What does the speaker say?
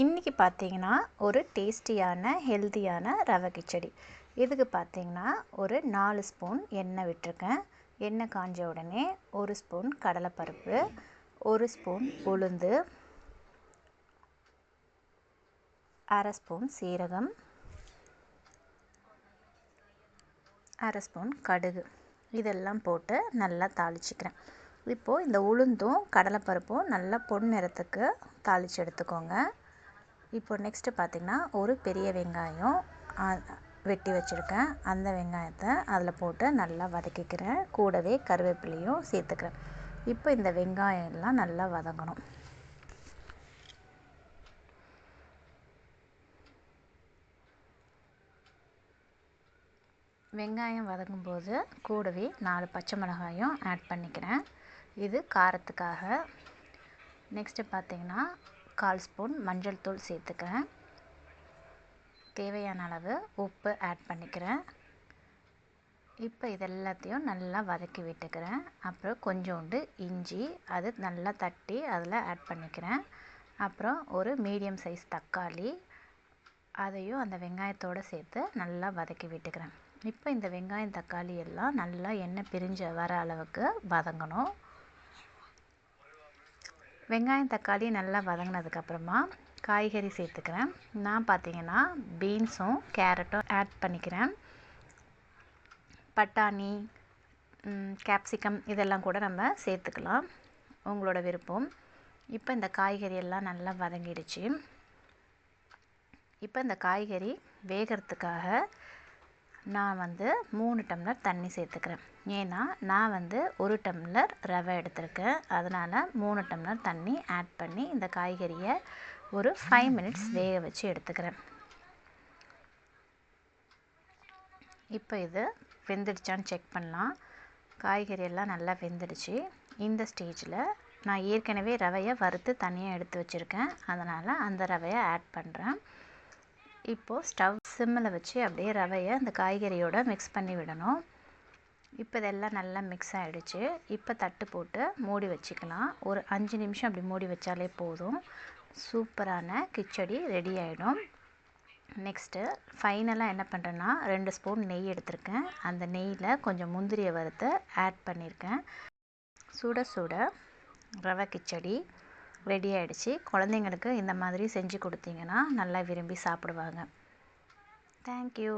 இன்றைக்கி பார்த்தீங்கன்னா ஒரு டேஸ்டியான ஹெல்த்தியான ரவை கிச்சடி. இதுக்கு பார்த்தீங்கன்னா ஒரு நாலு ஸ்பூன் எண்ணெய் விட்டிருக்கேன். எண்ணெய் காஞ்ச உடனே ஒரு ஸ்பூன் கடலைப்பருப்பு ஒரு ஸ்பூன் உளுந்து அரை ஸ்பூன் சீரகம் அரை ஸ்பூன் கடுகு. இதெல்லாம் போட்டு நல்லா தாளிச்சிக்கிறேன். இப்போது இந்த உளுந்தும் கடலைப்பருப்பும் நல்லா பொன் நிறத்துக்கு தாளித்து எடுத்துக்கோங்க. இப்போ நெக்ஸ்ட்டு பார்த்திங்கன்னா ஒரு பெரிய வெங்காயம் வெட்டி வச்சுருக்கேன். அந்த வெங்காயத்தை அதில் போட்டு நல்லா வதக்கிக்கிறேன். கூடவே கருவேப்பிலையும் சேர்த்துக்கிறேன். இப்போ இந்த வெங்காயம் எல்லாம் நல்லா வதங்கணும். வெங்காயம் வதங்கும்போது கூடவே நாலு பச்சை மிளகாயும் ஆட் பண்ணிக்கிறேன். இது காரத்துக்காக. நெக்ஸ்ட்டு பார்த்திங்கன்னா கால் ஸ்பூன் மஞ்சள் தூள் சேர்த்துக்கிறேன். தேவையான அளவு உப்பு ஆட் பண்ணிக்கிறேன். இப்போ இது எல்லாத்தையும் நல்லா வதக்கி விட்டுக்கிறேன். அப்புறம் கொஞ்சோண்டு இஞ்சி அது நல்லா தட்டி அதில் ஆட் பண்ணிக்கிறேன். அப்புறம் ஒரு மீடியம் சைஸ் தக்காளி அதையும் அந்த வெங்காயத்தோடு சேர்த்து நல்லா வதக்கி விட்டுக்கிறேன். இப்போ இந்த வெங்காயம் தக்காளி எல்லாம் நல்லா எண்ணெய் பிரிஞ்சு வர அளவுக்கு வதங்கணும். வெங்காயம் தக்காளி நல்லா வதங்கினதுக்கப்புறமா காய்கறி சேர்த்துக்கிறேன். நான் பார்த்தீங்கன்னா பீன்ஸும் கேரட்டும் ஆட் பண்ணிக்கிறேன். பட்டாணி கேப்சிகம் இதெல்லாம் கூட நம்ம சேர்த்துக்கலாம். உங்களோட விருப்பம். இப்போ இந்த காய்கறி எல்லாம் நல்லா வதங்கிடுச்சு. இப்போ இந்த காய்கறி வேகிறதுக்காக நான் வந்து மூணு டம்ளர் தண்ணி சேர்த்துக்கிறேன். ஏன்னா நான் வந்து ஒரு டம்ளர் ரவை எடுத்திருக்கேன். அதனால் மூணு டம்ளர் தண்ணி ஆட் பண்ணி இந்த காய்கறியை ஒரு ஃபைவ் மினிட்ஸ் வேக வச்சு எடுத்துக்கிறேன். இப்போ இது வெந்துடுச்சான்னு செக் பண்ணலாம். காய்கறி எல்லாம் நல்லா வெந்துடுச்சு. இந்த ஸ்டேஜில் நான் ஏற்கனவே ரவையை வறுத்து தனியாக எடுத்து வச்சுருக்கேன். அதனால் அந்த ரவையை ஆட் பண்ணுறேன் இப்போது ஸ்டவ் சிம்மில் வச்சு அப்படியே ரவையை அந்த காய்கறியோடு மிக்ஸ் பண்ணி விடணும். இப்போ இதெல்லாம் நல்லா மிக்ஸ் ஆகிடுச்சு இப்போ தட்டு போட்டு மூடி வச்சுக்கலாம். ஒரு அஞ்சு நிமிஷம் அப்படி மூடி வச்சாலே போதும். சூப்பரான கிச்சடி ரெடி ஆகிடும் நெக்ஸ்ட்டு ஃபைனலாக என்ன பண்ணுறேன்னா ரெண்டு ஸ்பூன் நெய் எடுத்திருக்கேன். அந்த நெய்யில் கொஞ்சம் முந்திரியை வறுத்து ஆட் பண்ணியிருக்கேன் சுட சுட ரவை கிச்சடி ரெடி ஆகிடுச்சு குழந்தைங்களுக்கு இந்த மாதிரி செஞ்சு கொடுத்தீங்கன்னா நல்லா விரும்பி சாப்பிடுவாங்க. தேங்க்யூ